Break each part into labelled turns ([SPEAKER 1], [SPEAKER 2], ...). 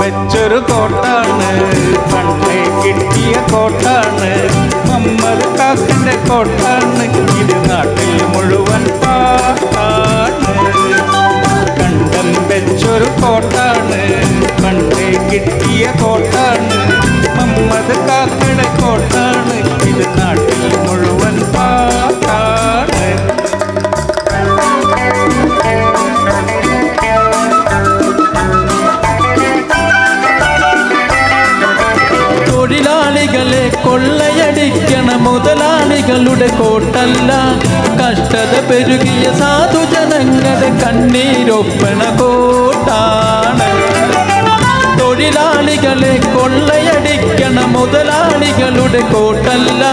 [SPEAKER 1] വെച്ചൊരു കോട്ടാണ് പണ്ടേ കിട്ടിയ കോട്ടാണ് മമ്മത് കാക്കിന്റെ കോട്ടാണ്. ഇത് നാട്ടിൽ മുഴുവൻ പാട്ടാണ്
[SPEAKER 2] മുതലാളികളുടെ കോട്ടല്ല. കഷ്ടത പെരുകിയ സാധുജനങ്ങളുടെ കണ്ണീരൊപ്പണ കോട്ടാണ്. തൊഴിലാളികളെ കൊള്ളയടിക്കണ മുതലാളികളുടെ കോട്ടല്ല.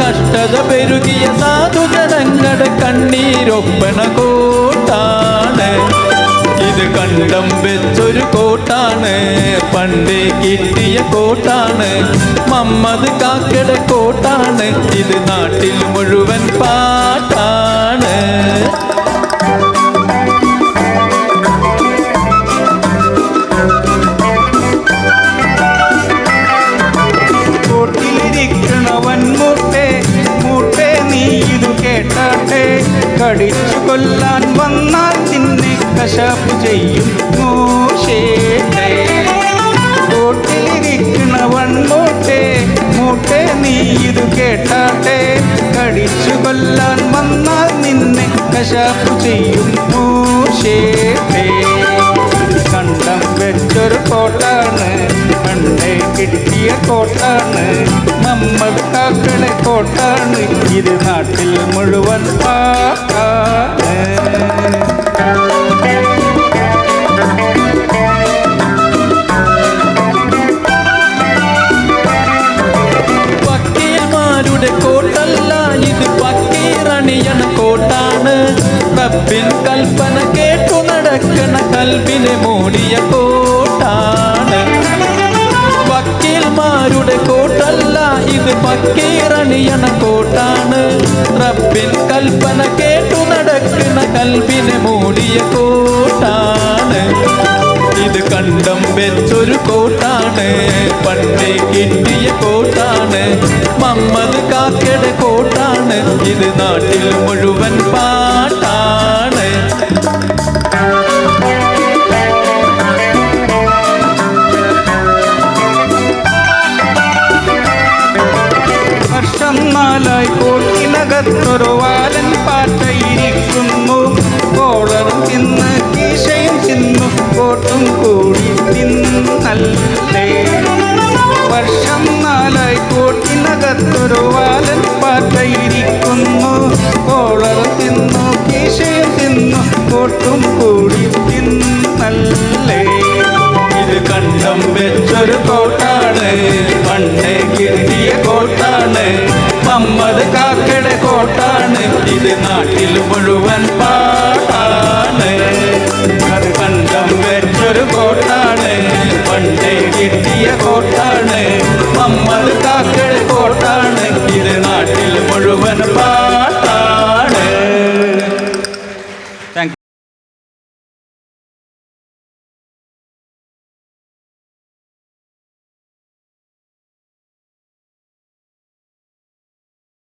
[SPEAKER 2] കഷ്ടത പെരുകിയ സാധുജനങ്ങളുടെ കണ്ണീരൊപ്പണ കണ്ടം വെച്ചൊരു കോട്ടാണ്. പണ്ടേ കിട്ടിയ കോട്ടാണ്. മമ്മത് കാക്കയുടെ കോട്ടാണ്. ഇത് നാട്ടിൽ മുഴുവൻ പാട്ടാണ്.
[SPEAKER 1] കടിച്ചു കൊല്ലാൻ വന്നാൽ കശാപ്പ് ചെയ്യും മൂശേട്ടെ കൂട്ടിലിരിക്കണവൻ മൂട്ടെ മൂട്ടെ നീ ഇത് കേട്ടാട്ടെ. കടിച്ചു കൊല്ലാൻ വന്നാൽ നിന്നെ കശാപ്പ് ചെയ്യും മൂശേട്ടെ കണ്ടം വെച്ചൊരു കോട്ടാണ് പണ്ടേ കിട്ടിയ കോട്ടാണ്. നമ്മൾ കാക്കടെ കോട്ടാണ് ഇത് നാട്ടിൽ മുഴുവൻ പാട്ടാണ്.
[SPEAKER 2] കൽപ്പന കേട്ടു നടക്കണ കൽബിനെ മൂടിയ കോട്ടാണ്. വക്കീൽമാരുടെ കോട്ടല്ല ഇത് പക്കീറണിയണ കോട്ടാണ്. റബ്ബിൻ കൽപ്പന കേട്ടു നടക്കണ കൽബിനെ മൂടിയ കോട്ടാണ്. ഇത് കണ്ടം വെച്ചൊരു കോട്ടാണ് പണ്ടേ കിട്ടിയ കോട്ടാണ്. മമ്മത് കാക്കയുടെ കോട്ടാണ് ഇത് നാട്ടിൽ മുഴുവൻ പാട്ടാണ്.
[SPEAKER 1] നാലായി കോട്ടിനകത്തൊരു വാലൻ പാട്ടയിരിക്കുന്നു. കോളറും തിന്ന് കീശയും തിന്നു കോട്ടും കൂടി തിന്നല്ലേ വർഷം നാലായി കോട്ടിനകത്തൊരു വാലൻ പാട്ടയിരിക്കുന്നു. കോളറും തിന്നു കീശയും തിന്നു കോട്ടും കൂടി തിന്നല്ലേ
[SPEAKER 2] ഇത് കണ്ടം വെച്ചൊരു കോട്ടാണ് മമ്മത് കാക്കയുടെ കോട്ടാണ്. ഇത് നാട്ടിൽ മുഴുവൻ പാട്ടാണ്.